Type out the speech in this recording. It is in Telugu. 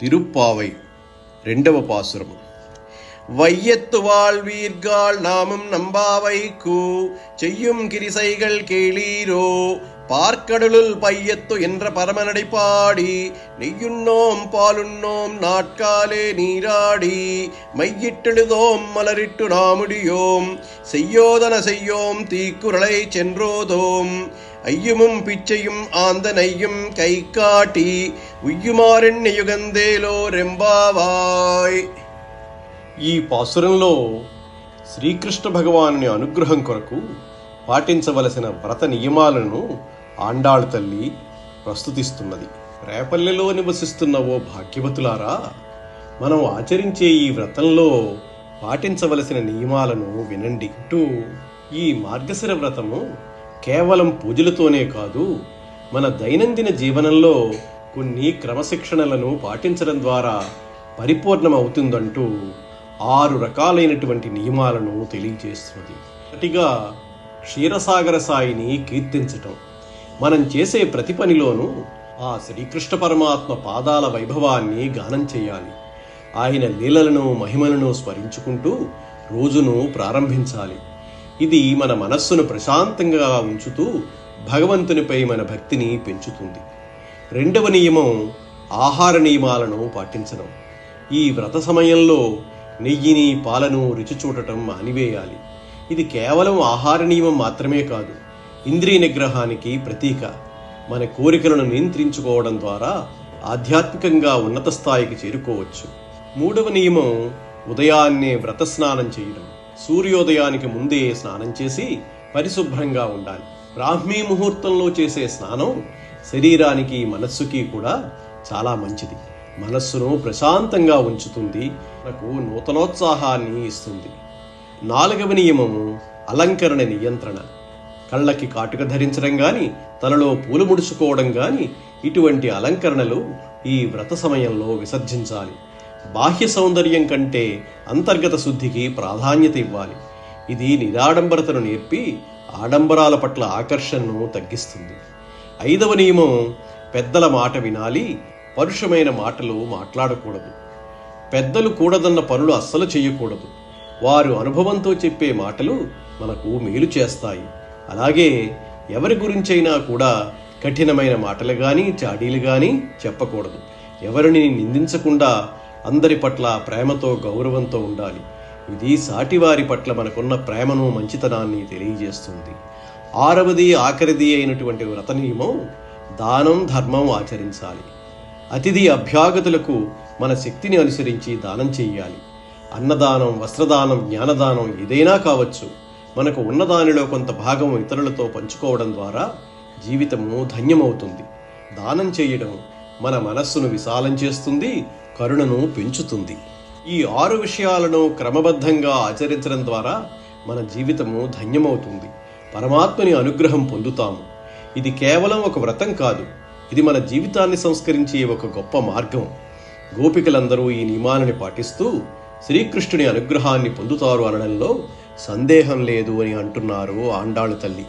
திருப்பாவை ரெண்டவ பாசுரமும் வையத்து வாழ்வீர்கால் நாமும் நம்பாவைக்கு செய்யும் கிரிசைகள் கேளீரோ பார்க்கடலுள் பையத்து என்ற பரமனடை பாடி நெய்யுண்ணோம் பாலுண்ணோம் நாட்காலே நீராடி மையிட்டெழுதோம் மலரிட்டு நாமுடியோம் செய்யோதன செய்யோம் தீக்குரலை சென்றோதோம் ஐயுமும் பிச்சையும் ஆந்த நெய்யும் கை காட்டி உய்யுமாறெண்ண யுகந்தேலோ ரெம்பாவாய் ఈ పాసురంలో శ్రీకృష్ణ భగవానుని అనుగ్రహం కొరకు పాటించవలసిన వ్రత నియమాలను ఆండాళ్ తల్లి ప్రస్తుతిస్తున్నది రేపల్లెలో నివసిస్తున్న ఓ భాగ్యవతులారా మనం ఆచరించే ఈ వ్రతంలో పాటించవలసిన నియమాలను వినండి అంటూ ఈ మార్గశిర వ్రతము కేవలం పూజలతోనే కాదు మన దైనందిన జీవనంలో కొన్ని క్రమశిక్షణలను పాటించడం ద్వారా పరిపూర్ణమవుతుందంటూ ఆరు రకాలైనటువంటి నియమాలను తెలియజేస్తున్నది. ఒకటిగా క్షీరసాగర సాయిని కీర్తించటం. మనం చేసే ప్రతి పనిలోనూ ఆ శ్రీకృష్ణ పరమాత్మ పాదాల వైభవాన్ని గానం చేయాలి. ఆయన లీలలను మహిమలను స్మరించుకుంటూ రోజును ప్రారంభించాలి. ఇది మన మనస్సును ప్రశాంతంగా ఉంచుతూ భగవంతునిపై మన భక్తిని పెంచుతుంది. రెండవ నియమం ఆహార నియమాలను పాటించడం. ఈ వ్రత సమయంలో నెయ్యిని పాలను రుచి చూడటం మానివేయాలి. ఇది కేవలం ఆహార నియమం మాత్రమే కాదు ఇంద్రియ నిగ్రహానికి ప్రతీక. మన కోరికలను నియంత్రించుకోవడం ద్వారా ఆధ్యాత్మికంగా ఉన్నత స్థాయికి చేరుకోవచ్చు. మూడవ నియమం ఉదయాన్నే వ్రత స్నానం చేయడం. సూర్యోదయానికి ముందే స్నానం చేసి పరిశుభ్రంగా ఉండాలి. బ్రాహ్మీ ముహూర్తంలో చేసే స్నానం శరీరానికి మనస్సుకి కూడా చాలా మంచిది. మనస్సును ప్రశాంతంగా ఉంచుతుంది. మనకు నూతనోత్సాహాన్ని ఇస్తుంది. నాలుగవ నియమము అలంకరణ నియంత్రణ. కళ్ళకి కాటుక ధరించడం కానీ తలలో పూలు ముడుచుకోవడం కానీ ఇటువంటి అలంకరణలు ఈ వ్రత సమయంలో విసర్జించాలి. బాహ్య సౌందర్యం కంటే అంతర్గత శుద్ధికి ప్రాధాన్యత ఇవ్వాలి. ఇది నిరాడంబరతను నేర్పి ఆడంబరాల పట్ల ఆకర్షణను తగ్గిస్తుంది. ఐదవ నియమం పెద్దల మాట వినాలి పరుషమైన మాటలు మాట్లాడకూడదు. పెద్దలు కూడదన్న పనులు అస్సలు చేయకూడదు. వారు అనుభవంతో చెప్పే మాటలు మనకు మేలు చేస్తాయి. అలాగే ఎవరి గురించైనా కూడా కఠినమైన మాటలు కానీ చాడీలు కానీ చెప్పకూడదు. ఎవరిని నిందించకుండా అందరి పట్ల ప్రేమతో గౌరవంతో ఉండాలి. ఇది సాటివారి పట్ల మనకున్న ప్రేమను మంచితనాన్ని తెలియజేస్తుంది. ఆరవది ఆఖరిది అయినటువంటి వ్రత నియమం దానం ధర్మం ఆచరించాలి. అతిథి అభ్యాగతులకు మన శక్తిని అనుసరించి దానం చేయాలి అన్నదానం వస్త్రదానం జ్ఞానదానం ఏదైనా కావచ్చు. మనకు ఉన్న దానిలో కొంత భాగం ఇతరులతో పంచుకోవడం ద్వారా జీవితము ధన్యమవుతుంది. దానం చేయడం మన మనస్సును విశాలం చేస్తుంది కరుణను పెంచుతుంది. ఈ ఆరు విషయాలను క్రమబద్ధంగా ఆచరించడం ద్వారా మన జీవితము ధన్యమవుతుంది. పరమాత్మని అనుగ్రహం పొందుతాము. ఇది కేవలం ఒక వ్రతం కాదు. ఇది మన జీవితాన్ని సంస్కరించే ఒక గొప్ప మార్గం. గోపికలందరూ ఈ నియమాలని పాటిస్తూ శ్రీకృష్ణుని అనుగ్రహాన్ని పొందుతారు అనడంలో సందేహం లేదు అని అంటున్నారు ఆండాళు తల్లి.